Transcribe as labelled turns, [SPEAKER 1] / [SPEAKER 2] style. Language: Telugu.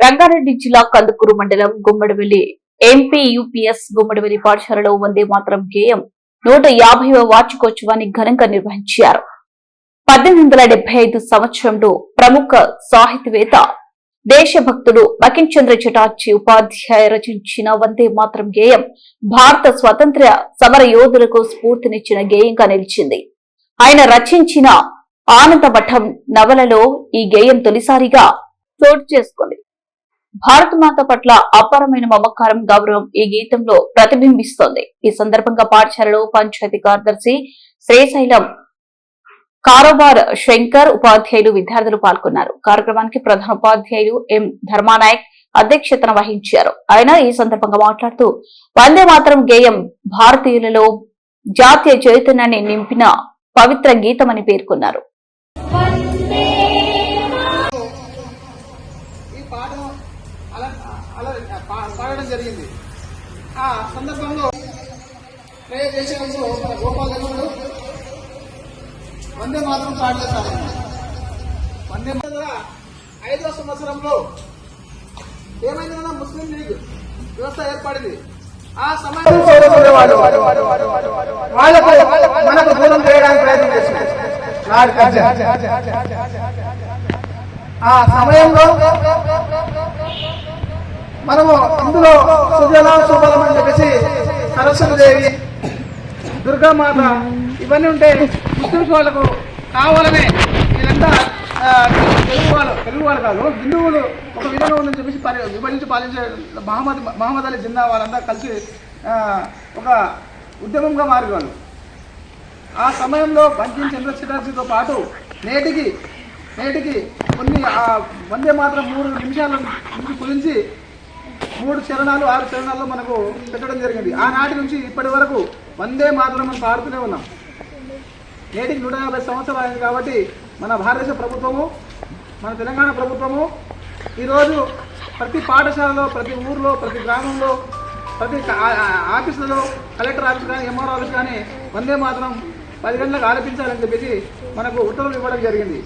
[SPEAKER 1] రంగారెడ్డి జిల్లా కందుకూరు మండలం గుమ్మడివెల్లి ఎంపీ యూపీఎస్ గుమ్మడివెల్లి పాఠశాలలో వందే మాత్రం గేయం నూట యాభైవ వార్షికోత్సవాన్ని ఘనంగా నిర్వహించారు. పద్దెనిమిది వందల డెబ్బై ఐదు సంవత్సరంలో ప్రముఖ సాహితీవేత్త దేశభక్తుడు బకిం చంద్ర చటార్జీ ఉపాధ్యాయ రచించిన వందే మాత్రం గేయం భారత స్వతంత్ర సమర యోధులకు స్ఫూర్తినిచ్చిన గేయంగా నిలిచింది. ఆయన రచించిన ఆనందమఠం నవలలో ఈ గేయం తొలిసారిగా చోటు చేసుకుంది. భారత మాత పట్ల అపారమైన మమకారం గౌరవం ఈ గీతంలో ప్రతిబింబిస్తోంది. ఈ సందర్భంగా పాఠశాలలో పంచాయతీ కార్యదర్శి శ్రీశైలం కారోబార్ శంకర్ ఉపాధ్యాయులు విద్యార్థులు పాల్గొన్నారు. కార్యక్రమానికి ప్రధాన ఉపాధ్యాయులు ఎం ధర్మానాయక్ అధ్యక్షతన వహించారు. ఆయన ఈ సందర్భంగా మాట్లాడుతూ వందే మాత్రం గేయం భారతీయులలో జాతీయ చైతన్యాన్ని నింపిన పవిత్ర గీతమని పేర్కొన్నారు.
[SPEAKER 2] పాడడం జరిగింది. ఆ సందర్భంలో ప్రే చేసేందుకు మన గోపాలకృష్ణుడు వందే మాత్రం పాడలేదు వందే ఐదో సంవత్సరంలో ఏమైందన్నా ముస్లిం లీగ్ వ్యవస్థ ఏర్పడింది. ఆ సమయంలో వాళ్ళకు మనకు దూరం చేయడానికి ప్రయత్నం కర్జన్. ఆ సమయంలో మనము ఇందులో సుజలం అని చెప్పేసి సరస్వతిదేవి దుర్గామాత ఇవన్నీ ఉంటే ముస్లిమ్స్ వాళ్ళకు కావాలనే వీళ్ళంతా తెలుగు వాళ్ళు తెలుగు వాళ్ళు కాదు హిందువులు ఒక విధంగా ఉందని చెప్పేసి పరి విభజించి పాలించే మహమ్మద్ మహమ్మద్ అలీ జిన్నా వాళ్ళంతా కలిసి ఒక ఉద్యమంగా మారేవాళ్ళు ఆ సమయంలో బంకిం చంద్ర పాటు నేటికి నేటికి కొన్ని వందే మాత్రం మూడు నిమిషాల నుంచి గురించి మూడు చరణాలు ఆరు చరణాల్లో మనకు పెట్టడం జరిగింది. ఆనాటి నుంచి ఇప్పటి వరకు వందే మాత్రం మనం పాడుతూనే ఉన్నాం. నేటికి నూట యాభై సంవత్సరాలు అయింది కాబట్టి మన భారతదేశ ప్రభుత్వము మన తెలంగాణ ప్రభుత్వము ఈరోజు ప్రతి పాఠశాలలో ప్రతి ఊర్లో ప్రతి గ్రామంలో ప్రతి ఆఫీసులలో కలెక్టర్ ఆఫీస్ కానీ ఎంఆర్ఓ ఆఫీస్ కానీ వందే మాత్రం పది గంటలకు ఆలపించాలని చెప్పేసి మనకు ఉత్తర్వులు ఇవ్వడం జరిగింది.